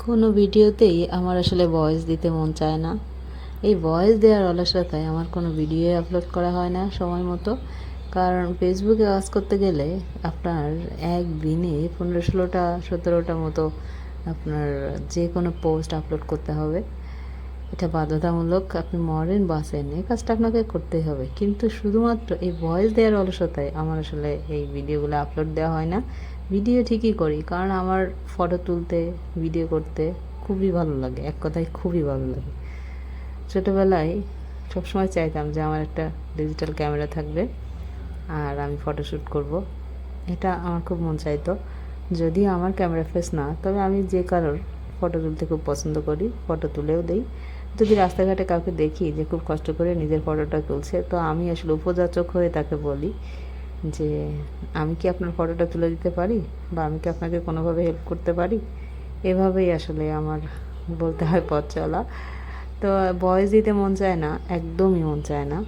কোনো ভিডিওতেই আমার আসলে ভয়েস দিতে মন চায় না। এই ভয়েস দেওয়ার অলসতায় আমার কোনো ভিডিও আপলোড করা হয় না সময় মতো। কারণ ফেসবুকে কাজ করতে গেলে আপনার একদিনে পনেরো ষোলোটা, সতেরোটা মতো আপনার যে কোনো পোস্ট আপলোড করতে হবে। এটা বাধ্যতামূলক আপনি মরেন বাসেন এই কাজটা আপনাকে করতেই হবে। কিন্তু শুধুমাত্র এই ভয়েস দেওয়ার অলসতায় আমার আসলে এই ভিডিওগুলো আপলোড দেওয়া হয় না। ভিডিও ঠিকই করি, কারণ আমার ফটো তুলতে ভিডিও করতে খুবই ভালো লাগে, এক কথায় খুবই ভালো লাগে। ছোটোবেলায় সবসময় চাইতাম যে আমার একটা ডিজিটাল ক্যামেরা থাকবে, আর আমি ফটোশ্যুট করব। এটা আমার খুব মন চাইতো। যদিও আমার ক্যামেরা ফেস না, তবে আমি যে কারোর ফটো তুলতে খুব পছন্দ করি ফটো তুলেও দেই। যদি রাস্তাঘাটে কাউকে দেখি যে খুব কষ্ট করে নিজের ফটোটা তুলছে, তো আমি আসলে উপযাচক হয়ে তাকে বলি যে আমি কি আপনার ফটোটা তুলে দিতে পারি? বা আমি কি আপনাকে কোনোভাবে হেল্প করতে পারি? এভাবেই আসলে আমার বলতে হয় পথ চলা। তো ভয়েস দিতে মন চায় না, একদমই মন চায় না।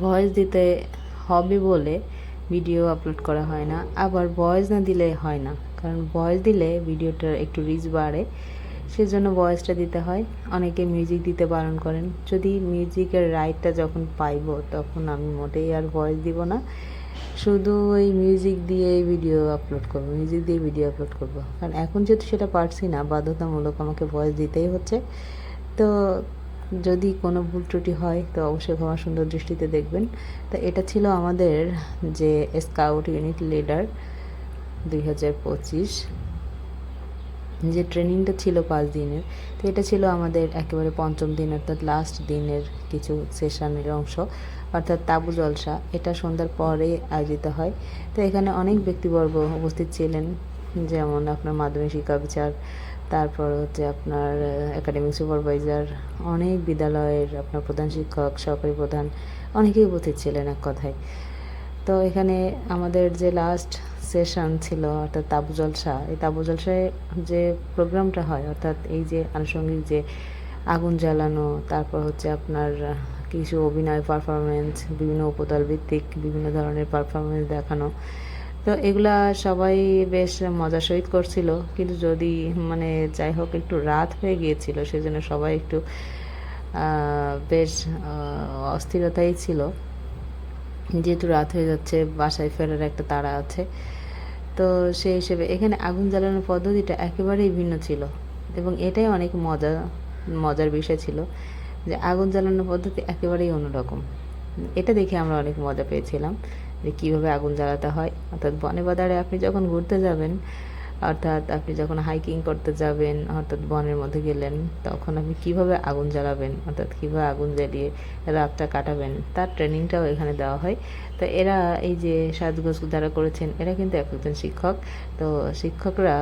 ভয়েস দিতে হবে বলে ভিডিও আপলোড করা হয় না। আবার ভয়েস না দিলে হয় না। কারণ ভয়েস দিলে ভিডিওটার একটু রিচ বাড়ে। সেজন্য ভয়েসটা দিতে হয়। অনেকে মিউজিক দিতে বারণ করেন। যদি মিউজিকের রাইটটা যখন পাইব, তখন আমি মোটেই আর ভয়েস দিব না। শুধু ওই মিউজিক দিয়ে ভিডিও আপলোড করব মিউজিক দিয়ে ভিডিও আপলোড করব। কারণ এখন যেহেতু সেটা পারছি না, বাধ্যতামূলক আমাকে ভয়েস দিতেই হচ্ছে। তো যদি কোনো ভুল ত্রুটি হয়, তো অবশ্যই ক্ষমা সুন্দর দৃষ্টিতে দেখবেন। তো এটা ছিল আমাদের যে স্কাউট ইউনিট লিডার দুই হাজার পঁচিশ। যে ট্রেনিংটা ছিল পাঁচ দিনের, তো এটা ছিল আমাদের একেবারে পঞ্চম দিন, অর্থাৎ লাস্ট দিনের কিছু সেশনের অংশ। অর্থাৎ তাবু জলসা, এটা সন্ধ্যার পরে আয়োজিত হয়। তো এখানে অনেক ব্যক্তিবর্গ উপস্থিত ছিলেন, যেমন আপনার মাধ্যমিক শিক্ষা বিচার তারপর হচ্ছে আপনার একাডেমিক সুপারভাইজার অনেক বিদ্যালয়ের আপনার প্রধান শিক্ষক, সহকারী প্রধান, অনেকেই উপস্থিত ছিলেন এক কথায়। তো এখানে আমাদের যে লাস্ট সেশন ছিল, অর্থাৎ তাবু জলসা, এই তাবু জলসায় যে প্রোগ্রামটা হয়, অর্থাৎ এই যে আনুষঙ্গিক যে আগুন জ্বালানো, তারপর হচ্ছে আপনার কিছু অভিনয় পারফরমেন্স বিভিন্ন উপদল ভিত্তিক বিভিন্ন ধরনের পারফরমেন্স দেখানো। তো এগুলা সবাই বেশ মজা সহিত করছিল, কিন্তু যদি মানে যাই হোক, একটু রাত হয়ে গিয়েছিল, সেজন্য সবাই একটু বেশ অস্থিরতাই ছিল। যেহেতু রাত হয়ে যাচ্ছে, বাসায় ফেরার একটা তাড়া আছে। তো সেই হিসেবে এখানে আগুন জ্বালানোর পদ্ধতিটা একেবারেই ভিন্ন ছিল এবং এটাই অনেক মজা, মজার বিষয় ছিল যে আগুন জ্বালানোর পদ্ধতি একেবারেই অন্যরকম। এটা দেখে আমরা অনেক মজা পেয়েছিলাম যে কীভাবে আগুন জ্বালাতে হয়। অর্থাৎ বনে বাদারে আপনি যখন ঘুরতে যাবেন অর্থাৎ আপনি যখন হাইকিং করতে যাবেন, অর্থাৎ বনের মধ্যে গেলেন, তখন আপনি কীভাবে আগুন জ্বালাবেন, অর্থাৎ কীভাবে আগুন জ্বালিয়ে রাতটা কাটাবেন, তার ট্রেনিংটাও এখানে দেওয়া হয়। তো এরা এই যে সাজগোজ যারা করেছেন, এরা কিন্তু এক একজন শিক্ষক। তো শিক্ষকরা